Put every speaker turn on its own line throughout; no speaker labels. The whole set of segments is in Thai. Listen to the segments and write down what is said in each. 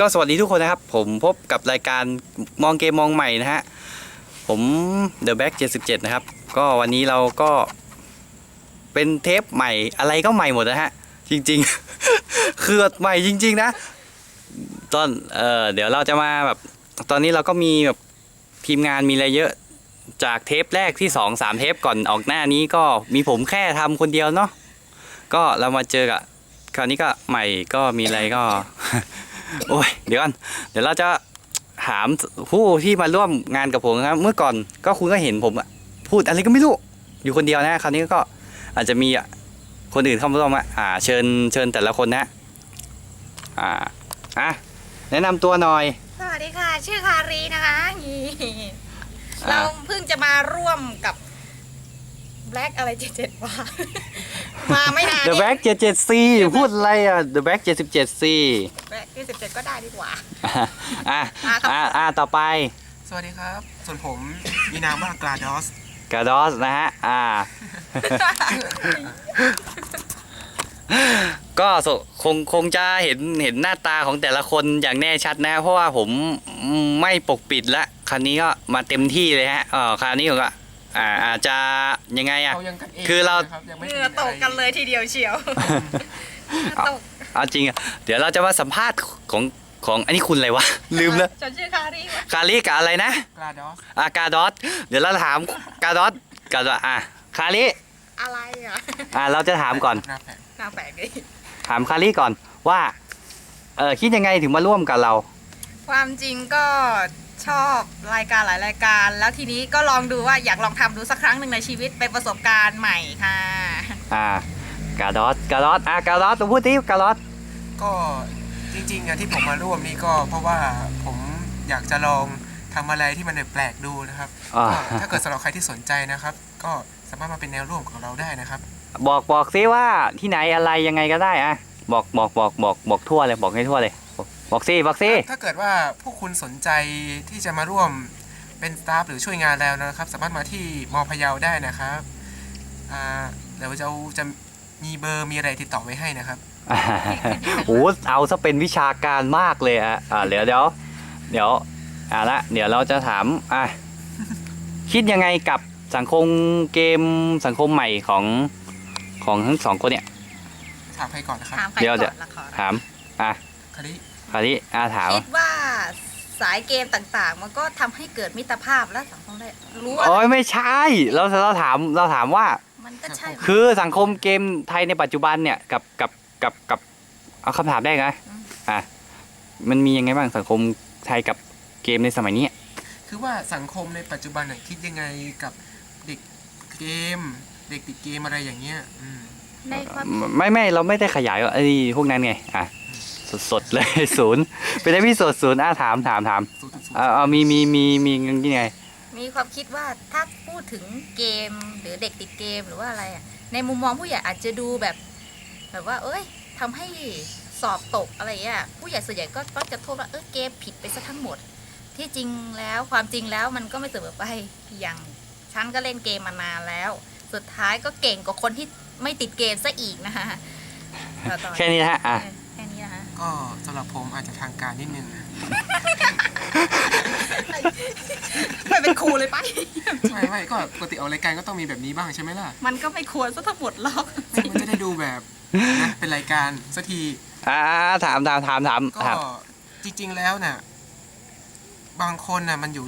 ก็สวัสดีทุกคนนะครับ ผมพบกับรายการมองเกมมองใหม่นะฮะ ผม The Back 77 นะครับ ก็วันนี้เราก็ เป็นเทปใหม่อะไรก็ใหม่หมดนะฮะ จริงๆ คือใหม่จริง ๆ นะ ตอนเออเดี๋ยวเราจะมาแบบ ตอนนี้เราก็มีแบบทีมงานมีอะไรเยอะจากเทปแรกที่สองสามเทปก่อนออกหน้านี้ก็มีผมแค่ทำคนเดียวเนาะก็เรามาเจอกับคราวนี้ก็ใหม่ก็มีอะไรก็ โอ้ยเดี๋ยวก่อนเดี๋ยวเราจะถามผู้ที่มาร่วมงานกับผมนะครับ เมื่อก่อนก็คุณก็เห็นผมอะพูดอะไรก็ไม่รู้ อยู่คนเดียวนะ คราวนี้ก็อาจจะมีอะคนอื่นเข้ามาร่วมอะอ่า เชิญเชิญแต่ละคนนะ อ่าอะแนะนำตัวหน่อย
สวัสดีค่ะ ชื่อคารีนะคะนี่
อ่า
เราเพิ่งจะมาร่วมกับ Black อะไรเจ็ดเจ็ดวะ มาไม่นาน
The Back 77 C พูดอะไรอะ The Back 77 C
แบล็กที่สิบเจ็ดก็ได้ดีกว่า
อะ
อะครับ
อะอะต่อไป
สวัสดีครับ ส่วนผมมีนามว่ากราดอส
กาดอสนะฮะ อ่า ก็สคงคงจะเห็นเห็นหน้าตาของแต่ละคนอย่างแน่ชัดนะ เพราะว่าผมไม่ปกปิดละคราวนี้ก็มาเต็มที่เลยฮะเออคราวนี้ผมก็ อ่าอาจจะยังไงอะ
เรายังกันเอง
คือเรา
นะบยังไม่
เหงื่อตกกันเลยทีเดียวเชียวเหงื่อตก
เอาจริงอะเดี๋ยวเราจะมาสัมภาษณ์ของของอันนี้คุณอะไรวะ ลืมแล้ว
ฉันชื่อคารีวะ
คาริกับอะไรนะ
กราดอส
อากาดอสเดี๋ยวเราถามกาดอสกาดอสอะคาริ
อะไรอะ
อะเราจะถามก่อน
หน้าแผง
น่าแปลกดิ
ถามคาริก่อนว่าเออคิดยังไงถึงมาร่วมกับเรา
ความจริงก็ ชอบรายการหลายรายการ แล้วทีนี้ก็ลองดูว่าอยากลองทำดูสักครั้งหนึ่งในชีวิตเป็นประสบการณ์ใหม่ค่ะ
อ่ากาดอสกาดอสอะกาดอสตัวพูดที่กาดอส
ก็จริงๆอะที่ผมมาร่วมนี่ก็เพราะว่าผมอยากจะลองทำอะไรที่มันแปลกๆดูนะครับ
อ่า
ก็ถ้าเกิดสำหรับใครที่สนใจนะครับ ก็สามารถมาเป็นแนวร่วมของเราได้นะครับ
บอกบอกซิว่าที่ไหนอะไรยังไงก็ได้อะบอกบอกบอกบอกบอกทั่วเลยบอกให้ทั่วเลย บอกบอกซิบอกซิ
ถ้าเกิดว่าพวกคุณสนใจที่จะมาร่วมเป็นสตาฟหรือช่วยงานแล้วนะครับ สามารถมาที่มอพะเยาได้นะครับอ่าเดี๋ยวจะจะมีเบอร์มีอะไรติดต่อไว้ให้นะครับ
อ่าโอ้เอาซะเป็นวิชาการมากเลยอะอ่าเดี๋ยวเดี๋ยวเดี๋ยวอะละเดี๋ยวเราจะถามอะคิดยังไงกับสังคมเกมสังคมใหม่ของของทั้งสองคนเนี่ย
ถามใครก่อนนะครับ
ถามใคร
เดี๋ยว
ก่
เดี๋ย
อ
ว
นละคร
ถามอะ
คาริ
คราวนี้อาถาม
คิดว่าสายเกมต่างๆ มันก็ทำให้เกิดมิตรภาพและสังคมได้รู้ว่า
โอ้ยไม่ใช่ เราเราถามเราถามว่า
มันก็ใช่
คือสังคมเกมไทยในปัจจุบันเนี่ยกับกับกับกับเอาคำถามได้ไงอะมันมียังไงบ้างสังคมไทยกับเกมในสมัยนี้
คือว่าสังคมในปัจจุบันน่ะคิดยังไงกับเด็กเกม เด็กติดเกมอะไรอย่างเงี้ยอืม
ในความ
ไม่ไม่เราไม่ได้ขยายว่าไอ้พวกนั้นไงอะ สดสดๆเลย ศูนย์เป็นได้พี่สดศูนย์อะถามถามถาม
ศูนย์จุดศูนย์
เอาเอามีมีมีมียังไง
มีความคิดว่าถ้าพูดถึงเกมหรือเด็กติดเกมหรือว่าอะไรอะในมุมมองผู้ใหญ่อาจจะดูแบบ แบบว่า เอ้ยทำให้สอบตกอะไรอย่างเงี้ยผู้ใหญ่ส่วนใหญ่ก็ก็จะโทษว่าเออเกมผิดไปซะทั้งหมด ที่จริงแล้วความจริงแล้วมันก็ไม่เสมอไปอย่างฉันก็เล่นเกมมานานแล้ว สุดท้ายก็เก่งกว่าคนที่ไม่ติดเกมซะอีกนะคะต่อต่อ
แค่นี้นะฮะอะ
ก็สำหรับผมอาจจะทางการนิดนึงนะ
ไม่เป็นครูเลยไป
ไม่ไม่ก็ปกติออกรายการก็ต้องมีแบบนี้บ้างใช่ไหมล่ะ
มันก็ไม่ควรซะทั้งหมดหรอก
มันจะได้ดูแบบนะเป็นรายการสักที
อ่าถามถามถามถาม
ก็
ถาม
จริง ๆ แล้วน่ะ บางคนน่ะ มันอยู่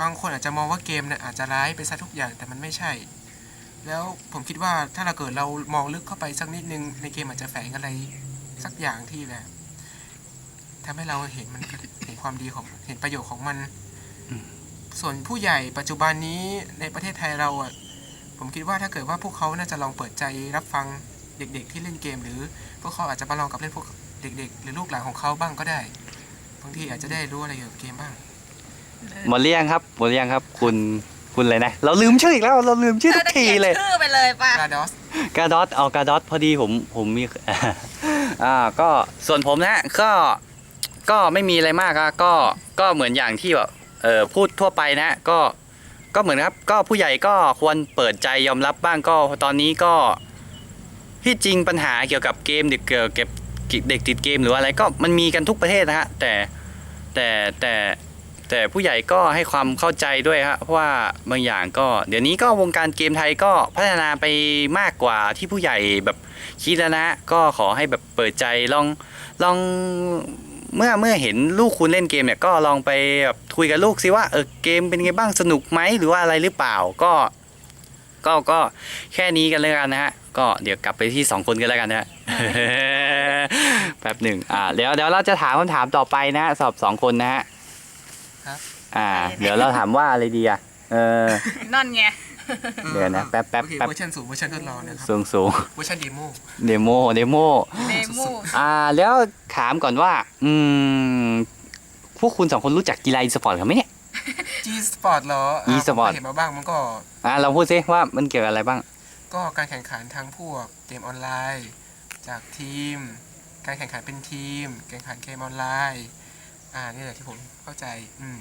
บางคนอาจจะมองว่าเกมน่ะอาจจะร้ายไปซะทุกอย่างแต่มันไม่ใช่ แล้วผมคิดว่าถ้าเราเกิดเรามองลึกเข้าไปสักนิดนึงในเกมอาจจะแฝงอะไร สักอย่างที่แบบ ทำให้เราเห็นมันเห็นความดีของเห็นประโยชน์ของมัน ส่วนผู้ใหญ่ปัจจุบันนี้ในประเทศไทยเราอะผมคิดว่าถ้าเกิดว่าพวกเขาน่าจะลองเปิดใจรับฟังเด็ก ๆ ที่เล่นเกม หรือพวกเขาอาจจะมาลองกับเล่นพวกเด็ก ๆ หรือลูกหลานของเขาบ้างก็ได้บางทีอาจจะได้รู้อะไรเกี่ยวกับเกมบ้าง
หมดเรียงครับหมดเรียงครับ คุณคุณเลยนะ เราลืมชื่ออีกแล้วเราลืมชื่อทุกทีเลย
ชื่อไปเลยป่ะ
กราดอส
กาดอสเอากาดอสพอดีผมผมมี อ่าก็ส่วนผมนะก็ ก็ไม่มีอะไรมากอะก็ก็เหมือนอย่างที่แบบเออพูดทั่วไปนะก็ก็เหมือนครับก็ผู้ใหญ่ก็ควรเปิดใจยอมรับบ้างก็ตอนนี้ก็ที่จริงปัญหาเกี่ยวกับเกมเกี่ยวกับเเด็กติดเกมหรือว่าอะไรก็มันมีกันทุกประเทศนะฮะแต่แต่แต่แต่ผู้ใหญ่ก็ให้ความเข้าใจด้วยฮะเพราะว่าบางอย่างก็เดี๋ยวนี้ก็วงการเกมไทยก็พัฒนาไปมากกว่าที่ผู้ใหญ่แบบคิดแล้วนะ ก็ขอให้แบบเปิดใจลองลอง เมื่อเมื่อเห็นลูกคุณเล่นเกมเนี่ยก็ลองไปแบบคุยกับลูกสิว่าเออเกมเป็นไงบ้างสนุกไหมหรือว่าอะไรหรือเปล่าก็ก็ก็แค่นี้กันเลยกันนะฮะก็เดี๋ยวกลับไปที่สองคนกันแล้วกันนะฮะแป๊บหนึ่งอ่าเดี๋ยวเดี๋ยวเราจะถามคำถามต่อไปนะฮะสอบสองคนนะฮะ
ครับ
อ่า เดี๋ยวเราถามว่าอะไรดีอะเออ
นั่นไง
เดี๋ยวนะแป๊บแป๊บ
โอเค
แป๊บ
เวอร์ชันสูงเวอร์ชันทดลองนะครับ
สูงสูง
เวอร์ชันเดโม
เดโมเดโม
เดโม
อ่าแล้วถามก่อนว่า อืม พวกคุณสองคนรู้จักกีฬาอีสปอร์ตกันไหมเนี่ย
G Sport เหรออะ
E-sport
ผมก็เห็นมาบ้างมันก็
อ่าเราพูดซิว่ามันเกี่ยวกับอะไรบ้าง
ก็การแข่งขันทั้งพวกเกมออนไลน์ จากทีม การแข่งขันเป็นทีม แข่งขันเกมออนไลน์ อ่านี่แหละที่ผมเข้าใจ อืม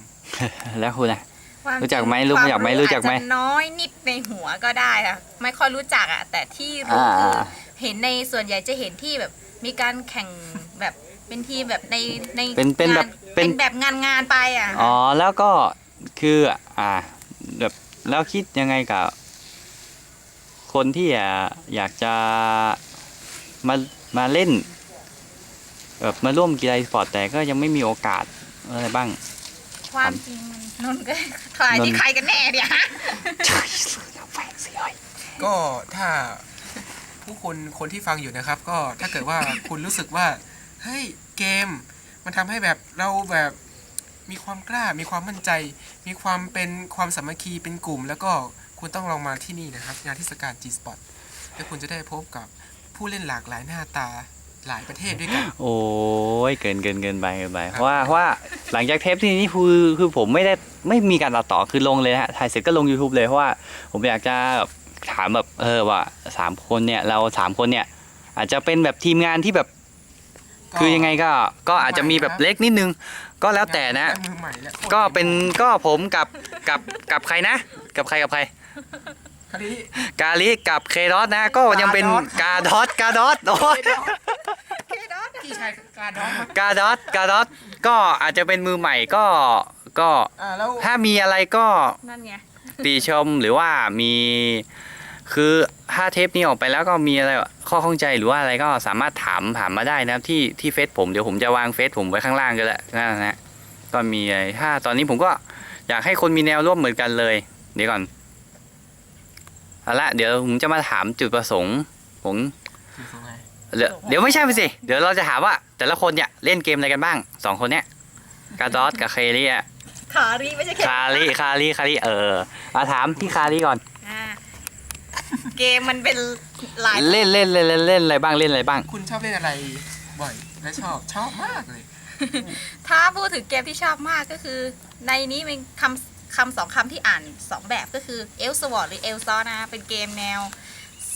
แล้วคุณอะ
ความ
รู้จักไหมรู้
ควา
จักไหมรู้จักไหม
อาจจะน้อยนิดในหัวก็ได้อะไม่ค่อยรู้จักอะแต่ที่รู้
อ่า
คือเห็นในส่วนใหญ่จะเห็นที่แบบ มีการแข่งแบบเป็นทีมแบบในใน
เป็นเป็นแบบ
งา
เป็น
เป็นแบบงานงานๆไปอะ
อ๋อแล้วก็คืออ่าแบบแล้วคิดยังไงกับ คนที่อะอยากจะมามาเล่นแบบมาร่วมกีฬาอีสปอร์ตแต่ก็ยังไม่มีโอกาสอะไรบ้าง
ความจริงมั นนนท์ก็ใครที่
นนท์
ใครกันแน่เนี่ยฮะ
ก็ถ้าผู้คนคนที่ฟังอยู่นะครับ ก็ถ้าเกิดว่าคุณรู้สึกว่า เฮ้ยเกม มันทำให้แบบเราแบบมีความกล้า มีความมั่นใจ มีความเป็นความสามัคคีเป็นกลุ่ม แล้วก็คุณต้องลองมาที่นี่นะครับ งานเทศกาล G Spot แล้วคุณจะได้พบกับผู้เล่นหลากหลายหน้าตา หลายประเทศด้วยกัน
โอ้ยเกินเกินเกินไปเกินไปเพราะว่าเพราะว่าหลังจากเทปที่นี้คือคือผมไม่ได้ไม่มีการตัดต่อคือลงเลยนะฮะถ่ายเสร็จก็ลง YouTube เลยเพราะว่าผมอยากจะถามแบบเออว่าสามคนเนี่ยเราสามคนเนี่ย อาจจะเป็นแบบทีมงานที่แบบ คือยังไงก็ก็อาจจะมีแบบเล็กนิดนึง ก็แล้วแต่นะ
มือใหม่และโคตร
ก็เป็นก็ผมกับกับกับใครนะ กับใครกับใคร
คราวนี้
กาลิกับเคดอสนะ ก็ยังเป็นกาดอสกาดอสโอ้ย
พี่ชายการดอนมากา
ดอสกาดอสก็อาจจะเป็นมือใหม่ก็ก็
อ่าแล้ว
ถ้ามีอะไรก็
นั่นไง
ติชมหรือว่ามี คือถ้าเทปนี้ออกไปแล้วก็มีอะไรข้อข้องใจหรือว่าอะไรก็สามารถถามถามมาได้นะครับที่ที่เฟซผมเดี๋ยวผมจะวางเฟซผมไว้ข้างล่างก็แล้วนั่นนะฮะก็มีอะไรถ้าตอนนี้ผมก็อยากให้คนมีแนวร่วมเหมือนกันเลย เดี๋ยวก่อนเอาละเดี๋ยวผมจะมาถามจุดประสงค์ผม
คือไง
เดี๋ยวเดี๋ยวไม่ใช่ไปสิ เดี๋ยวเราจะถามว่า แต่ละคนเนี่ยเล่นเกมอะไรกันบ้างสองคนเนี้ยกาดอสกับเคลี่อะ
คารีไม่ใช่แค่
คาริคาริคาริเออมาถามพี่คาริก่อน
อ่าเกมมันเป็นหลาย
เล่นเล่นเล่นเล่นเล่นอะไรบ้างเล่นอะไรบ้าง
คุณชอบเล่นอะไรบ่อยและชอบชอบมากเลย
ถ้าพูดถึงเกมที่ชอบมากก็คือ ในนี้เป็นคำคำสองคำที่อ่านสองแบบก็คือเอลสวอร์หรือเอลซอนะเป็นเกมแนว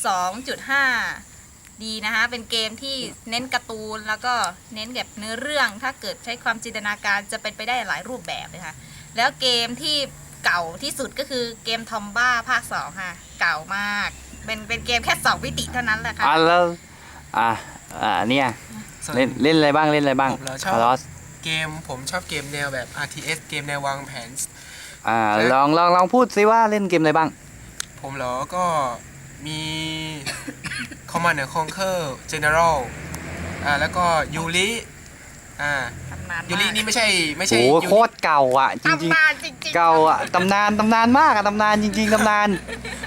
2.5 ดีนะคะ เป็นเกมที่เน้นการ์ตูนแล้วก็เน้นแบบเนื้อเรื่อง ถ้าเกิดใช้ความจินตนาการจะเป็นไปได้หลายรูปแบบเลยค่ะ แล้วเกมที่เก่าที่สุดก็คือเกมทอมบ้าภาค2ค่ะ เก่ามาก เป็นเป็นเกมแค่2วิติเท่านั้นแหละค่ะ
อะแล้วอะอ่าเนี่ย
ส่วน
เล่นเล่นอะไรบ้างเล่นอะไรบ้าง
ผมเหรอชอบ
คาร์ลอส
เกมผมชอบเกมแนวแบบ RTS เกมแนววางแผน
อ่าลองลองลองพูดซิว่าเล่นเกมอะไรบ้าง
ผมเหรอก็มี Command and Conquer General อ่าแล้วก็ยูริอ่า
ตำนาน
ยูริ
มาก
นี่ไม่ใช่ไม่ใช่
โอ้
ยู
โคตรเก่าอะ จริง
ตำนานจริง
ๆเก่าอะตำนานตำนานมากอะตำนานจริง ๆตำนาน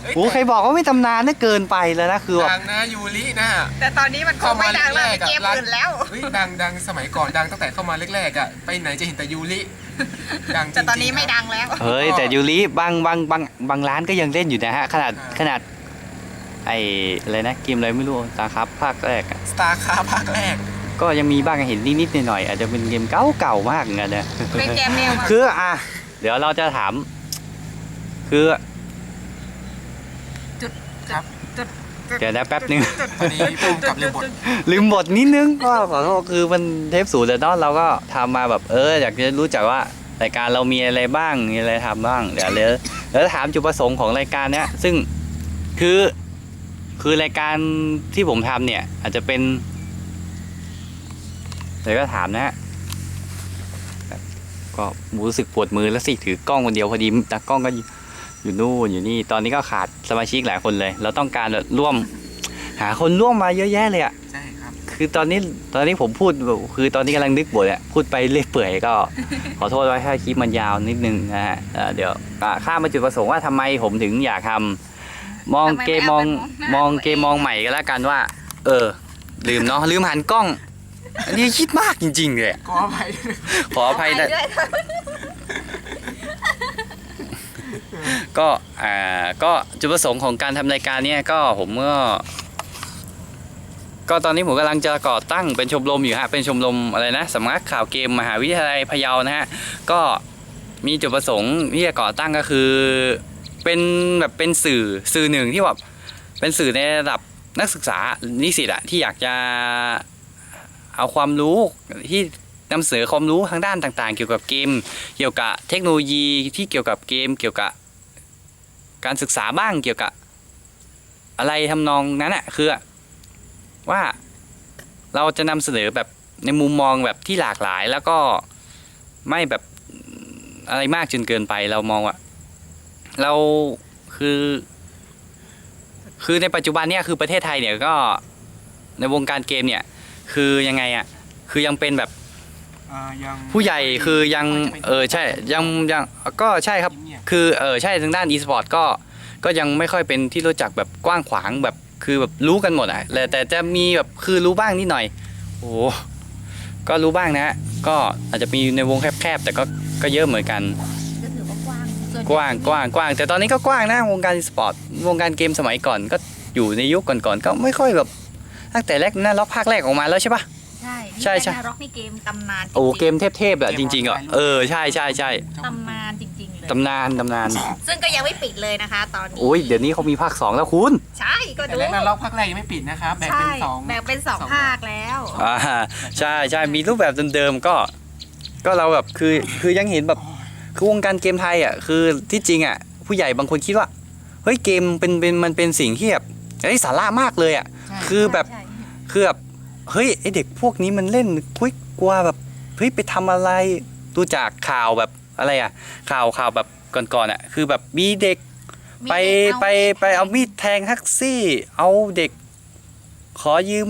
เอ้ย
โอ้ใครบอกว่าไม่ตำนานน่ะเกินไปแล้วนะคือแบบ
ดังนะยูรินะ
แต่ตอนนี้มันคงไม่ดังแล้ว
เข้ามาแรกๆ
เป็นเกม
อะ
อื่นแล้ว
เฮ้ยดังดังสมัยก่อนดังตั้งแต่เข้ามาแรกๆอะไปไหนจะเห็นแต่ยูริดังจริงๆ
แต่ตอนนี้ไม่
ครับ
ดังแล้ว
เฮ้ย แต่ยูริบางบางบางบางร้านก็ยังเล่นอยู่นะฮะ ขนาด
อ่า
ขนาด ไออะไรนะเกมอะไรไม่รู้ตาครับภาคแรกอะ
สตาร์คาภาคแรก
ก็ยังมีบ้างเห็นนิดๆหน่อยๆอาจจะเป็นเกมเก่าเก่าๆมากเหมือนกันนะ
เป็นเกมแนว
คืออะ เดี๋ยวเราจะถาม คือ
ครับ
เดี๋ยวนะแป๊บนึง
ตอนนี้พุ่มกับเรือบท
ลืมบทนิดนึงก็ขอโทษคือมันเทปสูตรแล้วเนาะเราก็ทำมาแบบเอออยากจะรู้จักว่ารายการเรามีอะไรบ้างมีอะไรทำบ้างเดี๋ยวเดี๋ยวเดี๋ยวถามจุดประสงค์ของรายการเนี้ย ซึ่งคือ คือรายการที่ผมทำเนี่ย อาจจะเป็นเลยก็ถามนะฮะก็รู้สึกปวดมือแล้วสิถือกล้องคนเดียวพอดีตากล้องก็อยู่อยู่นู่นอยู่นี่ตอนนี้ก็ขาดสมาชิกหลายคนเลย เราต้องการแบบร่วม หาคนร่วมมาเยอะแยะเลยอะ
ใช่ครับ
คือตอนนี้ตอนนี้ผมพูดแบบคือตอนนี้กำลังนึกบทอะพูดไปเรื่อยเปื่อยก็ ขอโทษไว้ถ้าคลิปมันยาวนิดนึงนะฮะเอ่อเดี๋ยวอะข้ามมาจุดประสงค์ว่าทำไมผมถึงอยากทำ มองเกมมองมองเกมมองใหม่ก็แล้วกันว่า เออ ลืมเนาะลืมหันกล้อง อันนี้คิดมากจริง ๆ เลย
ขออภัยด้วย
ขออภัยนะ
ด้วยค่ะ
ก็อ่าก็จุดประสงค์ของการทำรายการเนี่ยก็ผมก็ก็ตอนนี้ผมกำลังจะก่อตั้งเป็นชมรมอยู่ฮะเป็นชมรมอะไรนะสำนักข่าวเกมมหาวิทยาลัยพะเยานะฮะก็มีจุดประสงค์ที่จะก่อตั้งก็คือ เป็นแบบเป็นสื่อสื่อหนึ่งที่แบบเป็นสื่อในระดับนักศึกษานิสิตอะที่อยากจะเอาความรู้ที่นำเสนอความรู้ทางด้านต่าง ๆ เกี่ยวกับเกม เกี่ยวกับเทคโนโลยีที่เกี่ยวกับเกม เกี่ยวกับการศึกษาบ้างเกี่ยวกับอะไรทำนองนั้นอะคือว่าเราจะนำเสนอแบบในมุมมองแบบที่หลากหลายแล้วก็ไม่แบบอะไรมากจนเกินไปเรามองว่า เราคือ คือในปัจจุบันเนี่ยคือประเทศไทยเนี่ยก็ในวงการเกมเนี่ย คือยังไงอะคือยังเป็นแบบ
อ่ายัง
ผู้ใหญ่คือยังเออใช่ยังยังก็ใช่ครับ
เงียบ
คือเออใช่ทางด้าน e-sport ก็ก็ยังไม่ค่อยเป็นที่รู้จักแบบกว้างขวางแบบคือแบบรู้กันหมดอะแต่แต่จะมีแบบคือรู้บ้างนิดหน่อย โอ้โหก็รู้บ้างนะฮะก็อาจจะมีในวงแคบๆแต่ก็ก็เยอะเหมือนกัน
ก็ถือว่ากว้างส่นใหญ่
กว้างกว้างกว้างแต่ตอนนี้ก็กว้างนะวงการ e-sport วงการเกมสมัยก่อนก็อยู่ในยุคก่อนๆก็ไม่ค่อยแบบตั้งแต่แรกน่าล็อกภาคแรกออกมาแล้วใช่ปะ
ใช่
ใช่ใช่
ร็อกนี่เกมตำนานจริงๆ
โอ้เกมเทพๆอะจริงๆอะเออใช่ใช่ใช่
ตำนานจริงๆเลย
ตำนานตำนาน
ซึ่งก็ยังไม่ปิดเลยนะคะ ตอนนี้
โอ้ยเดี๋ยวนี้เขามีภาคสองแล้วคุณ
ใช่ก็
แต่
ดู
แรกนั้นล็อกภาคแรกยังไม่ปิดนะครับแบ่ง
ใช่
เป็นสอง
แบ่งเป็นสองภาคแล้ว
อ่าใช่ใช่มีรูปแบบเดิมๆก็ ก็เราแบบคือคือยังเห็นแบบ คือวงการเกมไทยอะคือที่จริงอะผู้ใหญ่บางคนคิดว่าเฮ้ยเกมเป็นเป็นมันเป็นสิ่งที่แบบไร้สาระมากเลยอะ
ใช่
คือแบบ
ใช่
คือแบบเฮ้ยไอเด็กพวกนี้มันเล่นคุยกลัวแบบเฮ้ยไปทำอะไรดูจากข่าวแบบอะไรอะข่าวข่าวแบบก่อนๆอะคือแบบมีเด็กไป
มีเด็ก
ไปไปเอามีดแทงแท็กซี่ เอาเด็ก ขอยืม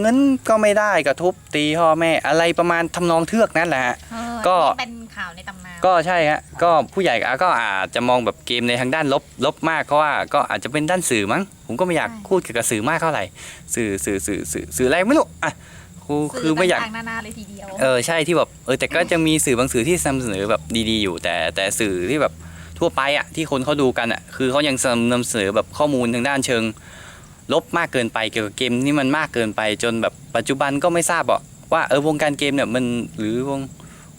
เงินก็ไม่ได้ก็ทุบตีพ่อแม่อะไรประมาณทำนองเทือกนั่นแหละฮะ
เออ
ก็
ที่เป็นข่าวในตำนาน
ก็ใช่ฮะก็ผู้ใหญ่ก็อาจจะมองแบบเกมในทางด้านลบลบมากเพราะว่าก็อาจจะเป็นด้านสื่อมั้ง ผมก็ไม่อยากพูดเกี่ยวกับสื่อมากเท่าไหร่ สื่อสื่อสื่อสื่อสื่ออะไรไม่รู้อะคือคือไม่อยาก
สื่ต่างๆนานาเลยทีเดียว
เออใช่ที่แบบเออแต่ก็จะมีสื่อบางสื่อที่นำเสนอแบบดีๆอยู่ แต่แต่สื่อที่แบบทั่วไปอะที่คนเขาดูกันอะคือเขายังนำเสนอแบบข้อมูลทางด้านเชิง ลบมากเกินไปเกี่ยวกับเกมนี่มันมากเกินไปจนแบบปัจจุบันก็ไม่ทราบหรอกว่าเออวงการเกมเนี่ยมันหรือวง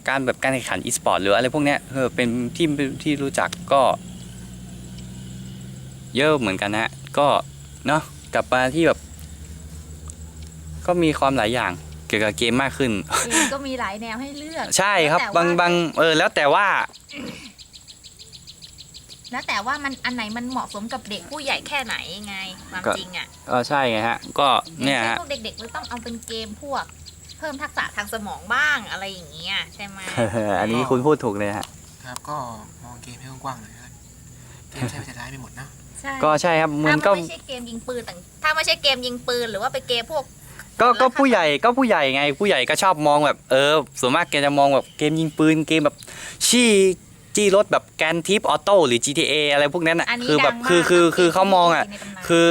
การแบบการแข่งขันอีสปอร์ตหรืออะไรพวกเนี้ยเออเป็นที่ที่รู้จักก็ เยอะเหมือนกันนะฮะก็เนาะกลับมาที่แบบ ก็มีความหลายอย่างเกี่ยวกับเกมมากขึ้น
เกมก็มีหลายแนวให้เลือก
ใช่ครับ
แล้วแต่
บาง
ว่า
บางเออ แล้วแต่ว่า
แล้วแต่ว่ามันอันไหนมันเหมาะสมกับเด็กผู้ใหญ่แค่ไหนไงความ
ก็
จริงอะ
เออใช่ไงฮะ ก็
อย่าง
เนี่ย
เช่น
ฮะ
พวกเด็กๆเราต้องเอาเป็นเกมพวก เพิ่มทักษะทางสมองบ้างอะไรอย่างเงี้ยใช่ไหม
อันนี้คุณพูดถูกเลยฮะ
ครับก็มองเกมให้กว้างๆหน่อยนะครับเกมใช่ไม่จะร้ายไปหมดนะ
ใช่
ก็ใช่ครับมั
ถ้านมัน
ก็
ไม่ใช่เกมยิงปืนต่างถ้าไม่ใช่เกมยิงปืนหรือว่าเป็นเกมพวก
ก็
แล้ว
ก็
ค่ะ
ผู้ใหญ่ก็ผู้ใหญ่ไง ผู้ใหญ่ก็ชอบมองแบบเออส่วนมากแกจะมองแบบเกมยิงปืนเกมแบบชี้ จี้รถแบบแกนทิปออโต้หรือ GTA อะไรพวกนั้นอะ
อันนี้
คือแบบ
ดังมาก
คือคือ
นะ
คือเขามองอะ
ในตำนาน
คือ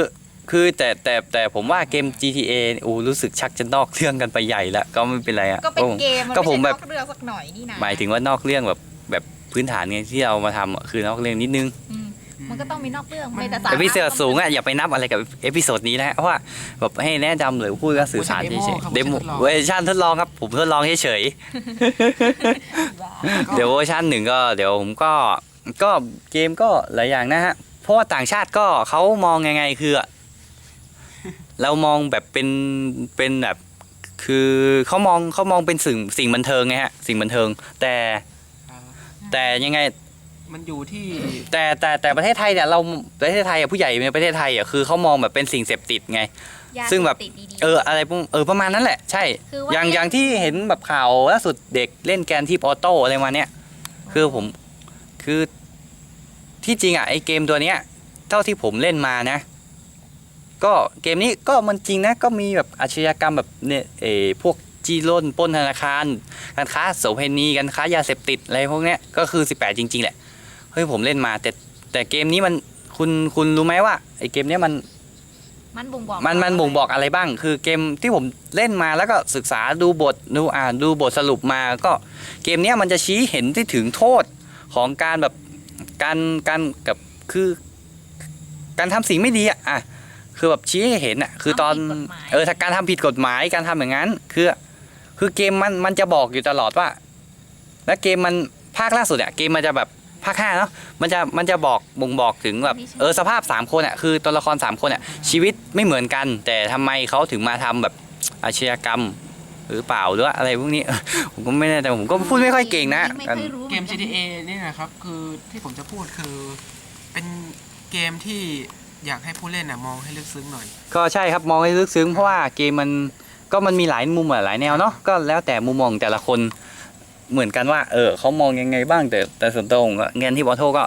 คือแต่แต่แต่ผมว่าเกม GTA โอ้รู้สึกชักจะนอกเรื่องกันไปใหญ่แล้วก็ไม่เป็นไรอะ
ก็เป็นเกมน
ก็ผมแบบ
ไใช่นอกเรื่องสักหน่อยนี่นะ
หมายถึงว่านอกเรื่องแบบแบบพื้นฐานไงที่เรามาทำอะคือนอกเรื่องนิดนึง
อืม มันก็ต้องมีนอกเรื่อง
มัน
ไม่แต่สา
เอ
ระ
พิโซดสูงอะอย่าไปนับอะไรกับเอพิโซดนี้นะเพราะว่าแบบให้แนะนำหรือพูดก็สื่อสารเฉยๆเดโมเวอร์ชันทดลองครับผมทดลองเฉยๆเดี๋ยวเวอร์ชันหนึ่งก็เดี๋ยวผมก็ก็เกมก็หลายอย่างนะฮะเพราะว่าต่างชาติก็เขามองยังไงคืออะเรามองแบบเป็นเป็นแบบคือเขามองเขามองเป็นสิ่งสิ่งบันเทิงไงฮะสิ่งบันเทิง แต่
ครับ
แต่ยังไง
มันอยู่ที่
แต่แต่แต่ประเทศไทยเนี่ยเราประเทศไทยอะผู้ใหญ่ในประเทศไทยอะคือเขามองแบบเป็นสิ่งเสพติดไง
ยา
ซึ่งแบบ
เสพติดดีๆ
เอออะไรพวกเออประมาณนั้นแหละใช่
คือว่า
อย่างอย่างที่เห็นแบบข่าวล่าสุดเด็กเล่นแกนที่ออโต้อะไรมาเนี้ยคือผมคือที่จริงอะไอเกมตัวเนี้ยเท่าที่ผมเล่นมานะ ก็เกมนี้ก็มันจริงนะก็มีแบบอาชญากรรมแบบเนี่ยเออพวกจีร่นปล้นธนาคารการค้าโสเภณีการค้ายาเสพติดอะไรพวกเนี้ยก็คือ 18 จริง ๆ แหละเฮ้ยผมเล่นมาแต่แต่เกมนี้มันคุณคุณรู้ไหมว่าไอเกมเนี้ยมัน
มันบ่งบอก
มันมันบ่งบอกอะไรบ้าง คือเกมที่ผมเล่นมาแล้วก็ศึกษาดูบทดูอ่านดูบทสรุปมาก็เกมเนี้ยมันจะชี้เห็นที่ถึงโทษของการแบบการการกับคือ การทำสิ่งไม่ดีอะอะคือแบบชี้ให้เห็นอะคือตอนเออถ้าการทำผิดกฎหมายการทำอย่างนั้น คือ คือเกมมันมันจะบอกอยู่ตลอดว่า แล้วเกมมันภาคล่าสุดอะเกมมันจะแบบ ภาคห้าเนาะมันจะมันจะบอกบ่งบอกถึงแบบเออสภาพสามคนอะคือตัวละครสามคนอะชีวิตไม่เหมือนกัน แต่ทำไมเขาถึงมาทำแบบอาชญากรรมหรือเปล่าหรือว่าอะไรพวกนี้ผมก็ไม่แน่ใจผมก็พูดไม่ค่อยเก่งนะ
ไม่ค่อยรู้
เกม
หอนน
GTA เนี่ยนะครับคือที่ผมจะพูดคือเป็นเกมที่อยากให้ผู้เล่นน่ะมองให้ลึกซึ้งหน่อย
ก็ใช่ครับมองให้ลึกซึ้งเพราะว่าเกมมันก็มันมีหลายมุมอะหลายแนวเนาะก็แล้วแต่มุมมองแต่ละคน เหมือนกันว่าเออเขามองยังไงบ้างแต่แต่ส่วนตัวผมก็เงินที่บอโทก็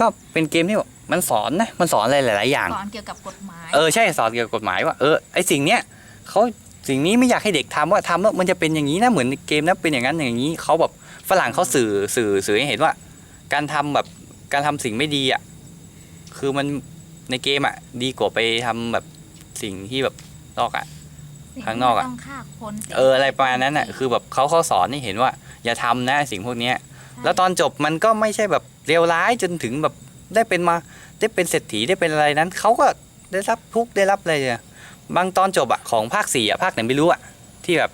ก็เป็นเกมที่แบบมันสอนนะมันสอนอะไรหลาย ๆ อย่าง
สอนเกี่ยวกับกฎหมาย
เออใช่สอนเกี่ยวกับกฎหมายว่าเออไอสิ่งเนี้ยเขาสิ่งนี้ไม่อยากให้เด็กทำว่าทำแล้วมันจะเป็นอย่างนี้นะเหมือนเกมนะเป็นอย่างนั้นอย่างนี้เขาแบบฝรั่งเขาสื่อสื่อสื่อให้เห็นว่า การทำแบบการทำสิ่งไม่ดีอะคือมันในเกมอะดีกว่าไปทำแบบสิ่งที่แบบนอกอะ
สิ่
ข้างนอกอะ
ที่ไม่ต้องฆ่าคนสิ่ง
เอออะไรประมาณนั้นอะคือแบบเขาเขาสอนให้เห็นว่า อย่าทำนะสิ่งพวกเนี้ย แล้วตอนจบมันก็ไม่ใช่แบบเลวร้ายจนถึงแบบได้เป็นมาได้เป็นเศรษฐีได้เป็นอะไรนั้น เขาก็ได้รับทุกข์ได้รับอะไรอะบางตอนจบอะของภาคสี่อะภาคไหนไม่รู้อะที่แบบ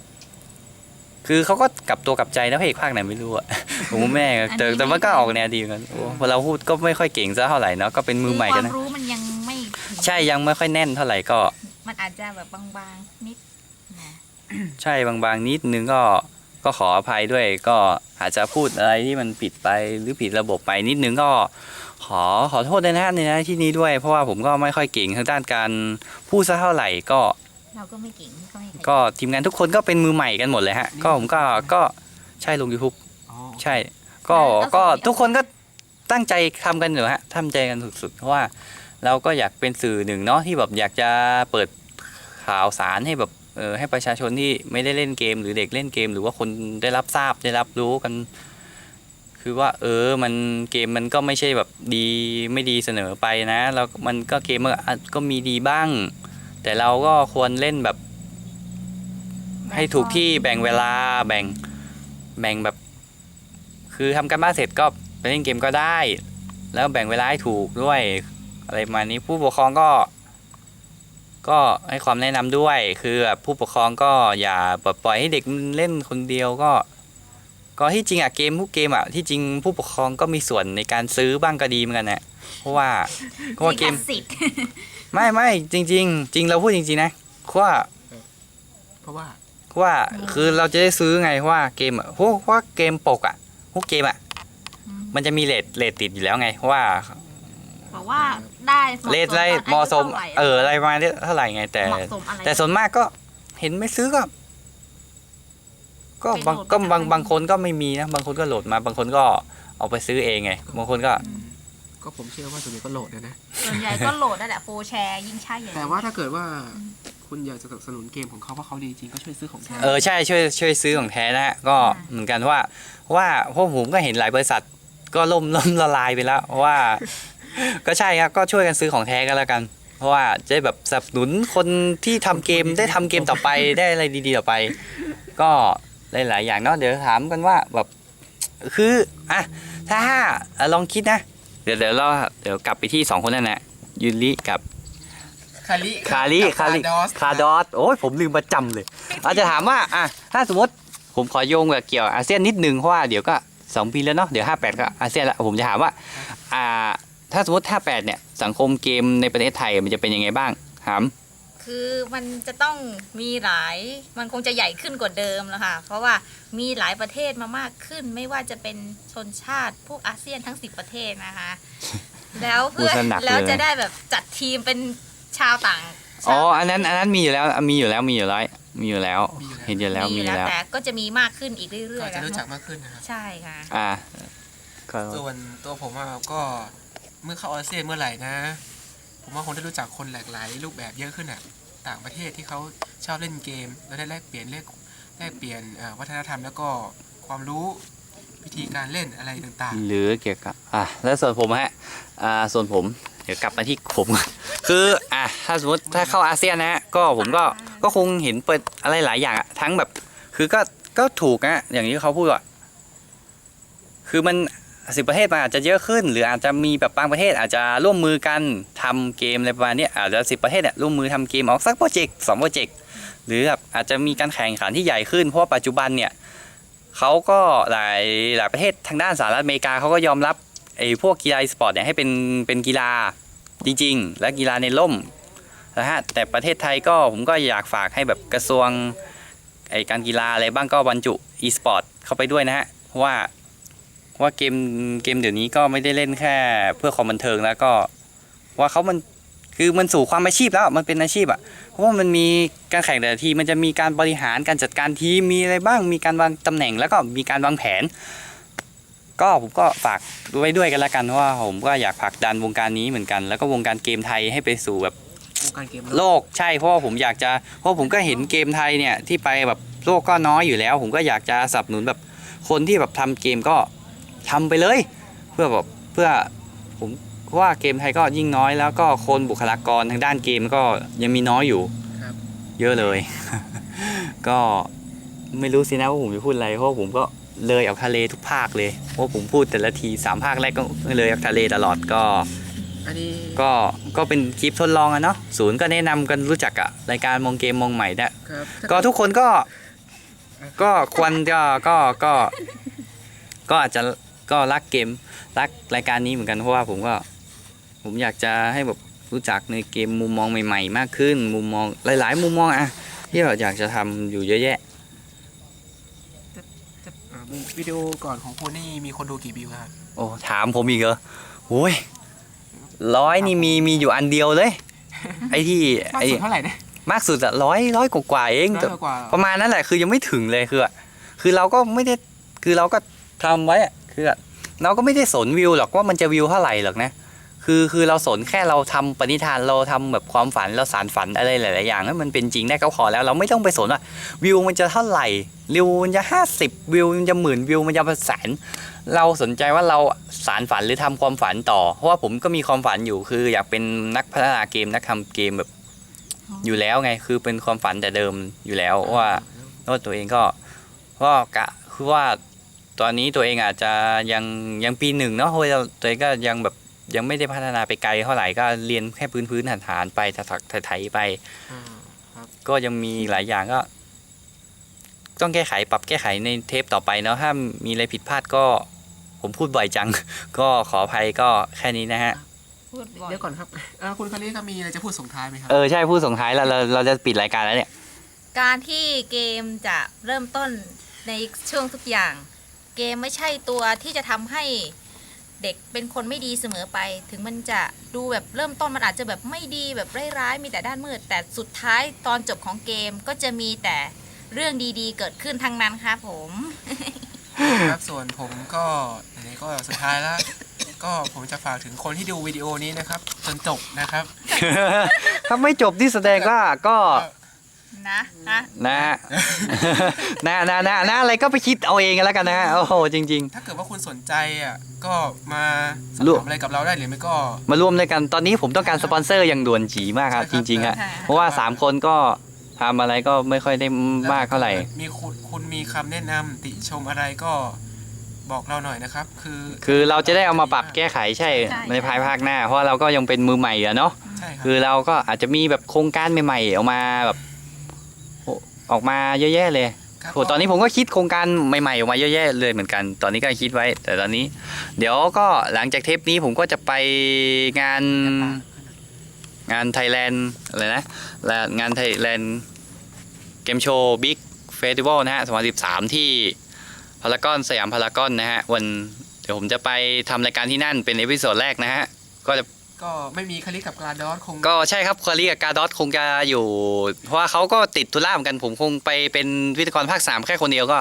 คือเขาก็กลับตัวกลับใจนะพระเอกภาคไหนไม่รู้อะ ผมก็ไม่แน่แต่แต่มันก็ออกแนวดีเหมือนกันโอ้พอเราพูดก็ไม่ค่อยเก่งซะเท่าไหร่เนาะก็เป็นมือใหม่กัน
ค
นะ
วามรู้มันยังไม่ถึง
ใช่ยังไม่ค่อยแน่นเท่าไหร่ก็
มันอาจจะแบบบางๆนิดนะ
ใช่บางๆนิดนึงก็ก็ขออภัยด้วยก็อาจจะพูดอะไรที่มันผิดไปหรือผิดระบบไปนิดนึงก็ขอขอโทษด้วยนะในหน้าที่นี้ด้วย เพราะว่าผมก็ไม่ค่อยเก่งทางด้านการพูดซะเท่าไหร่ก็
เราก็ไม่เก่งก็ไม่เก่ง
ก็ทีมงานทุกคนก็เป็นมือใหม่กันหมดเลยฮะ ก็ผมก็ก็ใช่ลง YouTube
อ๋อ
ใช่ ก็ก็ทุกคนก็ตั้งใจทำกันอยู่ฮะทำใจกันสุดๆเพราะว่า เราก็อยากเป็นสื่อหนึ่งเนาะที่แบบอยากจะเปิดข่าวสารให้แบบเออให้ประชาชนที่ไม่ได้เล่นเกม หรือเด็กเล่นเกม หรือว่าคนได้รับทราบได้รับรู้กัน คือว่า เออมันเกมมันก็ไม่ใช่แบบดีไม่ดีเสนอไปนะแล้วมันก็เกมมันก็มีดีบ้าง แต่เราก็ควรเล่นแบบ ให้ถูกที่แบ่งเวลาแบ่งแบ่งแบบ คือทำการบ้านเสร็จก็ไปเล่นเกมก็ได้ แล้วแบ่งเวลาให้ถูกด้วย อะไรประมาณนี้ผู้ปกครองก็ ก็ให้ความแนะนำด้วย คือแบบผู้ปกครองก็อย่าปล่อยให้เด็กมันเล่นคนเดียวก็ ก็ที่จริงอะเกมทุกเกมอะที่จริงผู้ปกครองก็มีส่วนในการซื้อบ้างก็ดีเหมือนกันนะเพราะว่าเพราะว่าเกม
ลิขสิทธิ์
ไม่ไม่จริงๆจริงเราพูดจริงๆนะเพราะว่า
เพราะว่า
เพราะว่าคือเราจะได้ซื้อไงเพราะว่าเกมอะเพราะว่าเกมปกอะพวกเกมอะ
อืม
มันจะมีเลทเลทติดอยู่แล้วไงเพราะว่า
บอกว่าได้หมาะ
เลทอะไร
ตน
เหมาะสม
ท่ไหร่
เอออะไรประมาณนี้เท่าไหร่ไง แต่
เหมาะสมอะไร
แต่ส่วนมากก็เห็นไม่ซื้อก็ ก็บาง
ไปโหลด
ก็
มา
บาง
จาก
บางคนก็ไม่มีนะบางคนก็โหลดมา บางคนก็เอาไปซื้อเองไง บางคนก็
ก็ผมเชื่อว่าส่วนใหญ่ก็โหลดนะนะ
ส่วนใหญ่ก็โหลดนั่นแหละโฟแชร์ยิ่งใช่ใหญ่
แต่ว่าถ้าเกิดว่าคุณอยากจะสนับสนุนเกมของเขาเพราะเขาดีจริงก็ช่วยซื้อของแท้
เออใช่ช่วยช่วยซื้อของแท้นะฮะก็เหมือนกันว่า ว่าเพราะผมก็เห็นหลายบริษัทก็ล่มล่มละลายไปแล้วเพราะว่า ก็ใช่ครับก็ช่วยกันซื้อของแท้กันแล้วกัน เพราะว่าจะได้แบบสนับสนุนคนที่ทำเกมได้ทำเกมต่อไปได้อะไรดีๆต่อไป ก็หลายๆอย่างเนาะเดี๋ยวถามกันว่าแบบคืออะถ้าอะลองคิดนะ เดี๋ยวเดี๋ยวเราเดี๋ยวกลับไปที่สองคนนั่นแหละยูริกับ
คาริ
คาริคาริ
ดอส
คาดอสโอ้ยผมลืมประจำเลยอาจจะถามว่าอะถ้าสมมติผมขอโยงกับเกี่ยวอาเซียนนิดนึงเพราะว่าเดี๋ยวก็สองปีแล้วเนาะเดี๋ยวห้าแปดก็อาเซียนละผมจะถามว่าอ่า ถ้าสมมติห้าแปดเนี่ยสังคมเกมในประเทศไทยมันจะเป็นยังไงบ้างถาม
คือมันจะต้องมีหลายมันคงจะใหญ่ขึ้นกว่าเดิมแล้วค่ะ เพราะว่ามีหลายประเทศมามากขึ้น ไม่ว่าจะเป็นชนชาติพวกอาเซียนทั้งสิบประเทศนะคะ แล้วเพื่อ
พูดซะหนักเลย
แล้วจะได้แบบจัดทีมเป็นชาวต่าง
อ๋ออันนั้นอันนั้นมีอยู่แล้วมีอยู่แล้วมีอยู่แล้วมีอยู่แล้ว
มีอยู่แล้ว
เห็นอยู่แล้วมีอยู่แล้ว
แต่ก็จะมีมากขึ้นอีกเรื่
ก็
อยๆ
จะ
นะ
รู้จักมากขึ้นนะครับ
ใช่ค่ะ
อ่าก็
ส่วนตัวผมอะก็ เมื่อเข้าอาเซียนเมื่อไหร่นะ ผมว่าคงได้รู้จักคนหลากหลายรูปแบบเยอะขึ้นอะ ต่างประเทศที่เขาชอบเล่นเกม แล้วได้แลกเปลี่ยนแลกแลกเปลี่ยนวัฒนธรรมแล้วก็ความรู้วิธีการเล่นอะไรต่างๆ
หรือเกี่ยวกับอะแล้วส่วนผมฮะอ่าส่วนผมเดี๋ยวกลับมาที่ผม คืออะถ้าสมมติถ้าเข้าอาเซียนนะฮะก็ผมก็ก็คงเห็นเปิดอะไรหลายอย่างอะทั้งแบบ คือก็ก็ถูกนะอย่างที่เขาพูดว่าคือมัน สิบประเทศมันอาจจะเยอะขึ้น หรืออาจจะมีแบบบางประเทศอาจจะร่วมมือกันทำเกมอะไรประมาณนี้อาจจะสิบประเทศเนี่ยร่วมมือทำเกมออกสักโปรเจกต์สองโปรเจกต์หรือแบบอาจจะมีการแข่งขันที่ใหญ่ขึ้นเพราะว่าปัจจุบันเนี่ยเขาก็หลายหลายประเทศทางด้านสหรัฐอเมริกาเขาก็ยอมรับไอ้พวกกีฬาสปอร์ตเนี่ยให้เป็นเป็นกีฬาจริง ๆ และกีฬาในร่มนะฮะแต่ประเทศไทยก็ผมก็อยากฝากให้แบบกระทรวงไอการกีฬาอะไรบ้างก็บรรจุ e-sport เข้าไปด้วยนะฮะเพราะว่า ว่าเกมเกมเดี๋ยวนี้ก็ไม่ได้เล่นแค่เพื่อความบันเทิงแล้วก็ว่าเขามันคือมันสู่ความอาชีพแล้วมันเป็นอาชีพอะเพราะว่ามันมีการแข่งแต่ละทีมันจะมีการบริหารการจัดการทีมมีอะไรบ้างมีการวางตำแหน่งแล้วก็มีการวางแผน ก็ผมก็ฝากไว้ด้วยกันละกันเพราะว่าผมก็อยากผลักดันวงการนี้เหมือนกัน แล้วก็วงการเกมไทยให้ไปสู่แบบ
ๆวงการเกม
โลกใช่เพราะว่าผมอยากจะเพราะผมก็เห็นเกมไทยเนี่ยที่ไปแบบโลกก็น้อยอยู่แล้ว ผมก็อยากจะสนับสนุนแบบคนที่แบบทำเกมก็ ทำไปเลย เพื่อแบบเพื่อผมว่าเกมไทยก็ยิ่งน้อยแล้วก็คนบุคลากรทางด้านเกมก็ยังมีน้อยอยู่
ครับ
เยอะเลย ก็ไม่รู้สินะว่าผมจะพูดอะไรเพราะผมก็เลยออกทะเลทุกภาคเลยเพราะผมพูดแต่ละทีสามภาคแรกก็เลยออกทะเลตลอดก็
อันนี้
ก็ก็เป็นคลิปทดลองอะเนาะศูนย์ก็แนะนำกันรู้จักอะรายการมองเกมมองใหม่เนี่ย
ครับ
ก็ทุกคนก็ ก็ควรก็ก็ก็ก็อาจจะ ก็รักเกมรักรายการนี้เหมือนกันเพราะว่าผมก็ผมอยากจะให้แบบรู้จักในเกมมุมมองใหม่ ๆ มากขึ้น มุมมองหลาย ๆ มุมมองอะที่เราอยากจะทำอยู่เยอะแยะ
อ่าวิดีโอก่อนของคุณนี่มีคนดูกี่วิวครับ
โอ้ถามผมอีกเหรอโอ้ยร้อยนี่มีมีอยู่อันเดียวเลย ไอ้ที่
มาก
ไอ้
สุดเท่าไหร่นะ
มากสุดอะร้อยร้อยกว่าๆเอง
ร้อยกว่า
ประมาณนั้นแหละคือยังไม่ถึงเลยคืออะคือเราก็ไม่ได้คือเราก็ทำไว้อะ คือเราก็ไม่ได้สนวิวหรอกว่ามันจะวิวเท่าไหร่หรอกนะคือคือเราสนแค่เราทำปณิธานเราทำแบบความฝันเราสารฝันอะไรหลาย ๆ อย่างให้มันเป็นจริงได้ก็พอแล้ว เราไม่ต้องไปสนว่าวิวมันจะเท่าไหร่วิวมันจะห้าสิบวิวมันจะหมื่นวิวมันจะเป็นแสนเราสนใจว่าเราสารฝันหรือทำความฝันต่อ เพราะว่าผมก็มีความฝันอยู่คืออยากเป็นนักพัฒนาเกมนักทำเกมแบบอยู่แล้วไงคือเป็นความฝันแต่เดิมอยู่แล้วว่าว่าตัวเองก็ก็กะคือว่า ตอนนี้ตัวเองอาจจะยังยังปีหนึ่งเนาะเพราะว่าตัวเองก็ยังแบบยังไม่ได้พัฒนาไปไกลเท่าไหร่ก็เรียนแค่พื้นพื้นฐานฐานๆไปถักๆไถๆไป
อ่า
ก็ยังมีหลายอย่างก็ ต้องแก้ไขปรับแก้ไขในเทปต่อไปเนาะถ้ามีอะไรผิดพลาดก็ ผมพูดบ่อยจัง ก็ขออภัยก็แค่นี้นะฮะ
พูดบ่อย
เดี๋ยวก่อนครับอ่าคุณคาริก็มีอะไรจะพูดส่งท้ายไหมครับ
เออใช่พูดส่งท้ายแล้วเราเราจะปิดรายการแล้วเนี่ย
การที่เกมจะเริ่มต้นในช่วงทุกอย่าง เกมไม่ใช่ตัวที่จะทำให้เด็กเป็นคนไม่ดีเสมอไป ถึงมันจะดูแบบเริ่มต้นมันอาจจะแบบไม่ดีแบบร้ายๆมีแต่ด้านมืด แต่สุดท้ายตอนจบของเกมก็จะมีแต่เรื่องดีๆ เกิดขึ้นทั้งนั้นครับผม
ครับส่วนผมก็ไหนๆก็สุดท้ายแล้ว ก็ผมจะฝากถึงคนที่ดูวิดีโอนี้นะครับจนจบนะครับ
ถ้าไม่จบที่แสดงว่าก็
นะนะ
นะนะนะนะนะอะไรก็ไปคิดเอาเองกันแล้วกันนะฮะโอ้โหจริง
ถ้าเกิดว่าคุณสนใจอะก็มาสอบ
ร่วม
ถามอะไรกับเราได้หรือไม่ก็
ๆ มาร่วมด้วยกันตอนนี้ผมต้องการสปอนเซอร์อย่างด่วนจีมากครับ
ใช่
จ
ครับ
ริงๆฮะ
ค่ะ
เพราะว่าสามคนก็ทำอะไรก็ไม่ค่อยได้มากเท่าไหร่
มีคุณคุณมีคำแนะนำติชมอะไรก็บอกเราหน่อยนะครับ คือ
คือเราจะได้เอามาปรับแก้ไขใช่
ใช่
ในภายภาคหน้า เพราะเราก็ยังเป็นมือใหม่อะเนาะ
ใช่ครับ
คือเราก็อาจจะมีแบบโครงการใหม่ๆออกมาแบบโอ้ออกมาเยอะแยะเลย
ครับ
โหตอนนี้ผมก็คิดโครงการใหม่ๆออกมาเยอะแยะเลยเหมือนกัน ตอนนี้ก็คิดไว้ แต่ตอนนี้ เดี๋ยวก็หลังจากเทปนี้ผมก็จะไปงานงานไทยแลนด์อะไรนะและงานไทยแลนด์เกมโชว์บิ๊กเฟสติวัลนะฮะ2013 ที่พารากอนสยามพารากอนนะฮะวันเดี๋ยวผมจะไปทำรายการที่นั่นเป็นเอพิโซดแรกนะฮะ ก็จะ
ก็ไม่มีคาริกับกราดอสคง
ก็ใช่ครับคาริกับการ์ดอสคงจะอยู่ เพราะว่าเขาก็ติดธุระเหมือนกันผมคงไปเป็นวิทยากรภาคสามแค่คนเดียวก็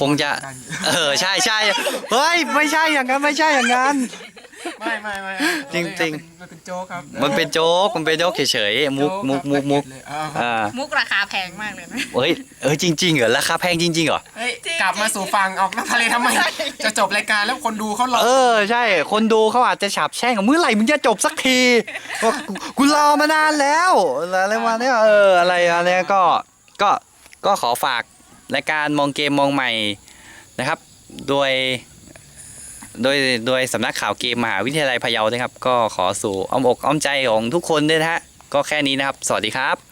คงจะ เออใช่ใช่เฮ้ยไม่ใช่อย่างนั้นไม่ใช่อย่างนั้น
ไม่ไม่ไม่
จริงๆ
มันเป็นโจ๊กครับ
มันเป็นโจ๊กมันเป็นโจ๊กเฉยๆมุกมุกมุกมุก
เลยอ่า
อ่า
มุกราคาแพงมากเลยนะ
เฮ้ยเออจริงๆเหรอราคาแพงจริงๆเหรอ
เฮ้ย
จริง
กลับมาสู่ฟังออกนอกทะเลทำไม จะจบรายการแล้วคนดูเขารอ
เออใช่ คนดูเขาอาจจะฉาบแช่งเมื่อไหร่มึงจะจบสักทีบอกกูกูรอมานานแล้วอะไรมาเนี่ยเอออะไรอะไรก็ก็ก็ขอฝากรายการมองเกมมองใหม่นะครับ โดย โดยโดยสำนักข่าวเกมมหาวิทยาลัยพะเยานะครับ ก็ขอสู่อ้อมอกอ้อมใจของทุกคนด้วยนะฮะก็แค่นี้นะครับ สวัสดีครับ